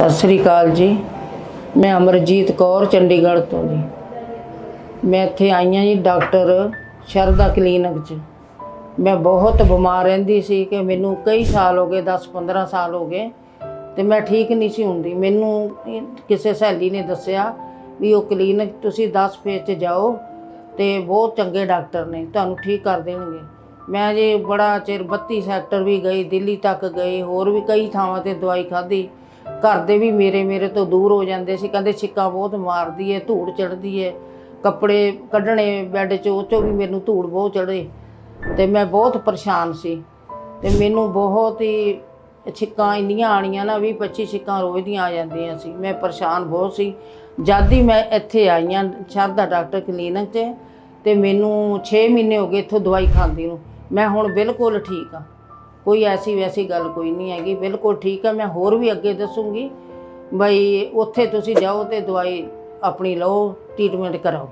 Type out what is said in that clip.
ਸਤਿ ਸ੍ਰੀ ਅਕਾਲ ਜੀ। ਮੈਂ ਅਮਰਜੀਤ ਕੌਰ, ਚੰਡੀਗੜ੍ਹ ਤੋਂ ਜੀ। ਮੈਂ ਇੱਥੇ ਆਈ ਹਾਂ ਜੀ ਡਾਕਟਰ ਸ਼ਰਦਾ ਕਲੀਨਿਕ 'ਚ। ਮੈਂ ਬਹੁਤ ਬਿਮਾਰ ਰਹਿੰਦੀ ਸੀ ਕਿ ਮੈਨੂੰ ਕਈ ਸਾਲ ਹੋ ਗਏ 10-15 ਸਾਲ ਹੋ ਗਏ ਤੇ ਮੈਂ ਠੀਕ ਨਹੀਂ ਸੀ ਹੁੰਦੀ। ਮੈਨੂੰ ਕਿਸੇ ਸਹੇਲੀ ਨੇ ਦੱਸਿਆ ਵੀ ਉਹ ਕਲੀਨਿਕ ਤੁਸੀਂ 10 ਫੇਜ਼ 'ਚ ਜਾਓ ਤੇ ਬਹੁਤ ਚੰਗੇ ਡਾਕਟਰ ਨੇ, ਤੁਹਾਨੂੰ ਠੀਕ ਕਰ ਦੇਣਗੇ। ਮੈਂ ਜੀ ਬੜਾ ਚਿਰ 32 ਸੈਕਟਰ ਵੀ ਗਈ, ਦਿੱਲੀ ਤੱਕ ਗਈ, ਹੋਰ ਵੀ ਕਈ ਥਾਵਾਂ ਤੇ ਦਵਾਈ ਖਾਧੀ। ਘਰ ਦੇ ਵੀ ਮੇਰੇ ਮੇਰੇ ਤੋਂ ਦੂਰ ਹੋ ਜਾਂਦੇ ਸੀ। ਕਹਿੰਦੇ, ਛਿੱਕਾ ਬਹੁਤ ਮਾਰਦੀ ਏ, ਧੂੜ ਚੜਦੀ ਏ। ਕੱਪੜੇ ਕੱਢਣੇ ਬੈੱਡ 'ਚ, ਉਹ 'ਚੋਂ ਵੀ ਮੈਨੂੰ ਧੂੜ ਬਹੁਤ ਚੜੇ ਤੇ ਮੈਂ ਬਹੁਤ ਪਰੇਸ਼ਾਨ ਸੀ। ਤੇ ਮੈਨੂੰ ਬਹੁਤ ਹੀ ਛਿੱਕਾਂ ਇੰਨੀਆਂ ਆਣੀਆਂ ਨਾ ਵੀ 25 ਛਿੱਕਾਂ ਰੋਜ਼ ਦੀਆਂ ਆ ਜਾਂਦੀਆਂ ਸੀ। ਮੈਂ ਪਰੇਸ਼ਾਨ ਬਹੁਤ ਸੀ। ਜਦ ਹੀ ਮੈਂ ਇੱਥੇ ਆਈ ਹਾਂ ਸ਼ਰਦਾ ਡਾਕਟਰ ਕਲੀਨਿਕ 'ਚ ਤੇ ਮੈਨੂੰ 6 ਮਹੀਨੇ ਹੋ ਗਏ ਇੱਥੋਂ ਦਵਾਈ ਖਾਂਦੀ ਨੂੰ। ਮੈਂ ਹੁਣ ਬਿਲਕੁਲ ਠੀਕ ਆ। ਕੋਈ ਐਸੀ ਵੈਸੀ ਗੱਲ ਕੋਈ ਨਹੀਂ ਹੈਗੀ, ਬਿਲਕੁਲ ਠੀਕ ਹੈ, ਮੈਂ ਹੋਰ ਵੀ ਅੱਗੇ ਦੱਸੂੰਗੀ। ਬਈ ਉੱਥੇ ਤੁਸੀਂ ਜਾਓ ਤੇ ਦਵਾਈ ਆਪਣੀ ਲਓ ਟ੍ਰੀਟਮੈਂਟ ਕਰਾਓ।